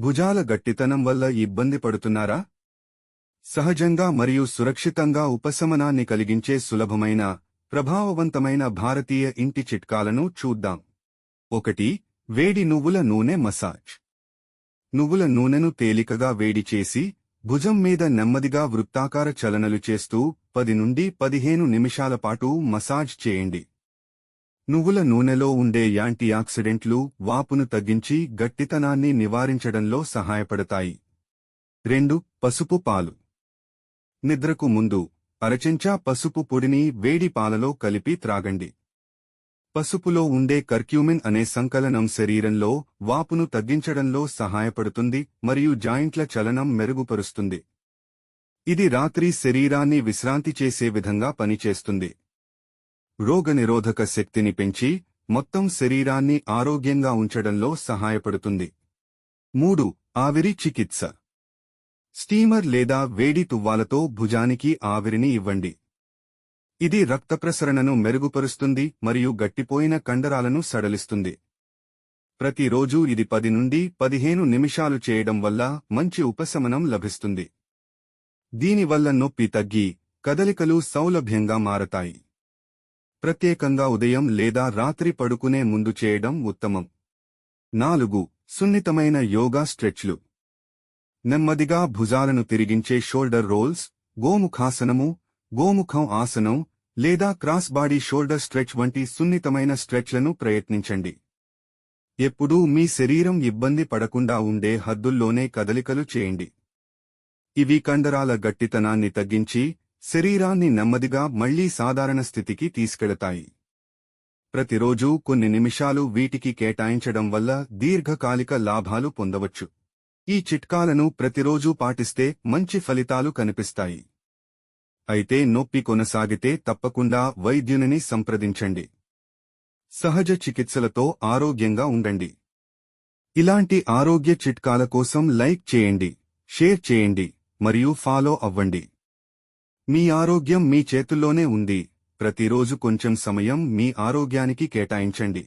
భుజాల గట్టితనం వల్ల ఇబ్బంది పడుతున్నారా? సహజంగా మరియు సురక్షితంగా ఉపశమనాన్ని కలిగించే సులభమైన ప్రభావవంతమైన భారతీయ ఇంటి చిట్కాలను చూద్దాం. ఒకటి వేడి నువ్వుల నూనె మసాజ్. నువ్వుల నూనెను తేలికగా వేడి చేసి భుజం మీద నెమ్మదిగా వృత్తాకార చలనలు చేస్తూ పది నుండి పదిహేను నిమిషాల పాటు మసాజ్ చేయండి. నువ్వుల నూనెలో ఉండే యాంటీ ఆక్సిడెంట్లు వాపును తగ్గించి గట్టితనాన్ని నివారించడంలో సహాయపడతాయి. రెండు పసుపు పాలు. నిద్రకు ముందు అరచెంచా పసుపు పొడిని వేడి పాలలో కలిపి త్రాగండి. పసుపులో ఉండే కర్క్యూమిన్ అనే సంకలనం శరీరంలో వాపును తగ్గించడంలో సహాయపడుతుంది మరియు జాయింట్ల చలనం మెరుగుపరుస్తుంది. ఇది రాత్రి శరీరాన్ని విశ్రాంతి చేసే విధంగా పనిచేస్తుంది. రోగనిరోధక శక్తిని పెంచి మొత్తం శరీరాన్ని ఆరోగ్యంగా ఉంచడంలో సహాయపడుతుంది. మూడు ఆవిరి చికిత్స. స్టీమర్ లేదా వేడి తువ్వాలతో భుజానికి ఆవిరిని ఇవ్వండి. ఇది రక్త ప్రసరణను మెరుగుపరుస్తుంది మరియు గట్టిపోయిన కండరాలను సడలిస్తుంది. ప్రతిరోజూ ఇది పది నుండి పదిహేను నిమిషాలు చేయడం వల్ల మంచి ఉపశమనం లభిస్తుంది. దీనివల్ల నొప్పి తగ్గి కదలికలు సౌలభ్యంగా మారతాయి. ప్రత్యేకంగా ఉదయం లేదా రాత్రి పడుకునే ముందు చేయడం ఉత్తమం. నాలుగు సున్నితమైన యోగా స్ట్రెచ్లు. నెమ్మదిగా భుజాలను తిరిగించే షోల్డర్ రోల్స్ గోముఖాసనము గోముఖం ఆసనం లేదా క్రాస్ బాడీ షోల్డర్ స్ట్రెచ్ వంటి సున్నితమైన స్ట్రెచ్లను ప్రయత్నించండి. ఎప్పుడూ మీ శరీరం ఇబ్బంది పడకుండా ఉండే హద్దుల్లోనే కదలికలు చేయండి. ఇవి కండరాల గట్టితనాన్ని తగ్గించి శరీరాన్ని నెమ్మదిగా మళ్ళీ సాధారణ స్థితికి తీసుకెళతాయి. ప్రతిరోజూ కొన్ని నిమిషాలు వీటికి కేటాయించడం వల్ల దీర్ఘకాలిక లాభాలు పొందవచ్చు. ఈ చిట్కాలను ప్రతిరోజూ పాటిస్తే మంచి ఫలితాలు కనిపిస్తాయి. అయితే నొప్పి కొనసాగితే తప్పకుండా వైద్యునిని సంప్రదించండి. సహజ చికిత్సలతో ఆరోగ్యంగా ఉండండి. ఇలాంటి ఆరోగ్య చిట్కాల కోసం లైక్ చేయండి షేర్ చేయండి మరియు ఫాలో అవ్వండి. మీ ఆరోగ్యం మీ చేతుల్లోనే ఉంది. ప్రతిరోజు కొంచెం సమయం మీ ఆరోగ్యానికి కేటాయించండి.